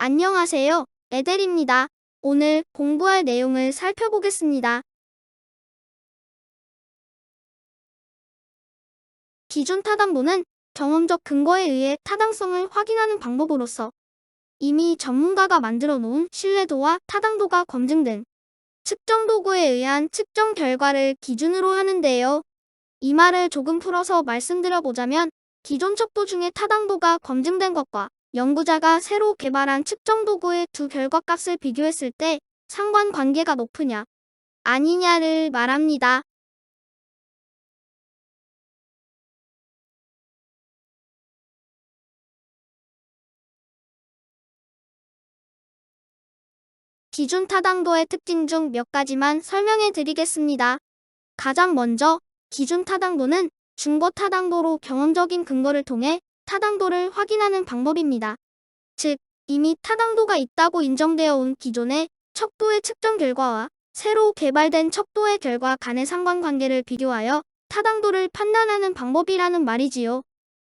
안녕하세요. 에델입니다. 오늘 공부할 내용을 살펴보겠습니다. 기준 타당도는 경험적 근거에 의해 타당성을 확인하는 방법으로서 이미 전문가가 만들어 놓은 신뢰도와 타당도가 검증된 측정 도구에 의한 측정 결과를 기준으로 하는데요. 이 말을 조금 풀어서 말씀드려 보자면 기존 척도 중에 타당도가 검증된 것과 연구자가 새로 개발한 측정 도구의 두 결과값을 비교했을 때 상관 관계가 높으냐, 아니냐를 말합니다. 기준 타당도의 특징 중 몇 가지만 설명해 드리겠습니다. 가장 먼저 기준 타당도는 중거 타당도로 경험적인 근거를 통해 타당도를 확인하는 방법입니다. 즉, 이미 타당도가 있다고 인정되어 온 기존의 척도의 측정 결과와 새로 개발된 척도의 결과 간의 상관관계를 비교하여 타당도를 판단하는 방법이라는 말이지요.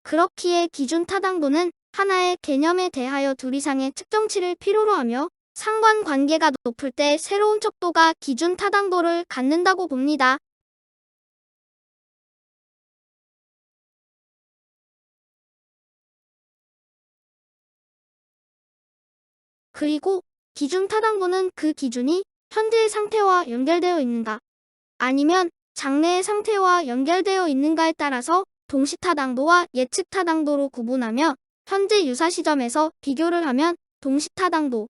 그렇기에 기준 타당도는 하나의 개념에 대하여 둘 이상의 측정치를 필요로 하며 상관관계가 높을 때 새로운 척도가 기준 타당도를 갖는다고 봅니다. 그리고 기준 타당도는 그 기준이 현재의 상태와 연결되어 있는가 아니면 장래의 상태와 연결되어 있는가에 따라서 동시 타당도와 예측 타당도로 구분하며 현재 유사 시점에서 비교를 하면 동시 타당도,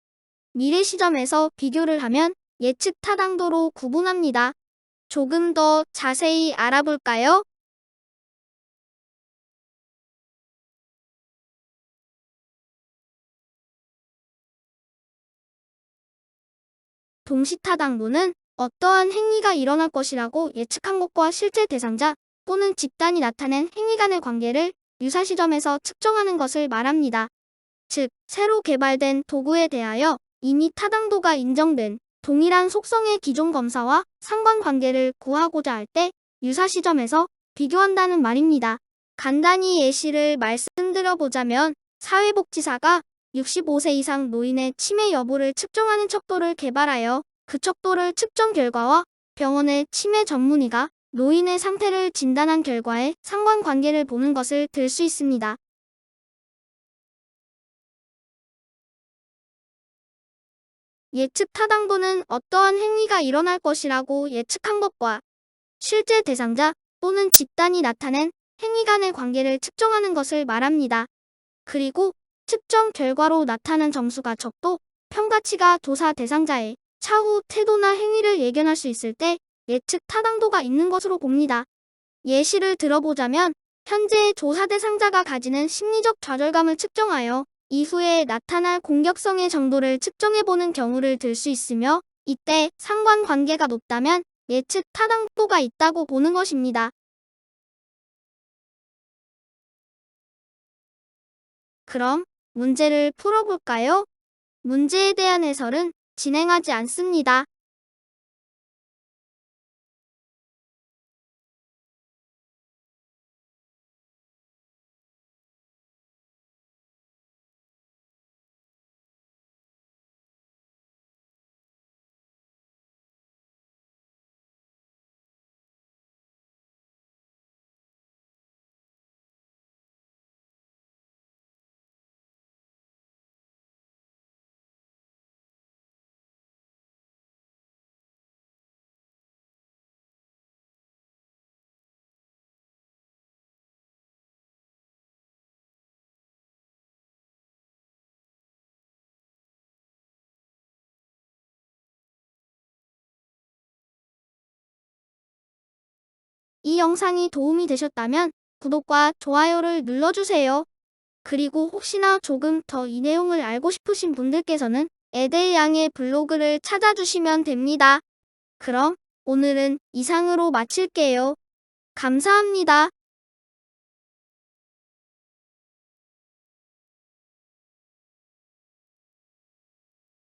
미래 시점에서 비교를 하면 예측 타당도로 구분합니다. 조금 더 자세히 알아볼까요? 동시타당도는 어떠한 행위가 일어날 것이라고 예측한 것과 실제 대상자 또는 집단이 나타낸 행위 간의 관계를 유사 시점에서 측정하는 것을 말합니다. 즉, 새로 개발된 도구에 대하여 이미 타당도가 인정된 동일한 속성의 기존 검사와 상관관계를 구하고자 할 때 유사 시점에서 비교한다는 말입니다. 간단히 예시를 말씀드려 보자면 사회복지사가 65세 이상 노인의 치매 여부를 측정하는 척도를 개발하여 그 척도를 측정 결과와 병원의 치매 전문의가 노인의 상태를 진단한 결과에 상관관계를 보는 것을 들 수 있습니다. 예측 타당도는 어떠한 행위가 일어날 것이라고 예측한 것과 실제 대상자 또는 집단이 나타낸 행위 간의 관계를 측정하는 것을 말합니다. 그리고 측정 결과로 나타난 점수가 적도, 평가치가 조사 대상자의 차후 태도나 행위를 예견할 수 있을 때 예측 타당도가 있는 것으로 봅니다. 예시를 들어보자면 현재 조사 대상자가 가지는 심리적 좌절감을 측정하여 이후에 나타날 공격성의 정도를 측정해보는 경우를 들 수 있으며 이때 상관관계가 높다면 예측 타당도가 있다고 보는 것입니다. 그럼 문제를 풀어볼까요? 문제에 대한 해설은 진행하지 않습니다. 이 영상이 도움이 되셨다면 구독과 좋아요를 눌러주세요. 그리고 혹시나 조금 더 이 내용을 알고 싶으신 분들께서는 에델 양의 블로그를 찾아주시면 됩니다. 그럼 오늘은 이상으로 마칠게요. 감사합니다.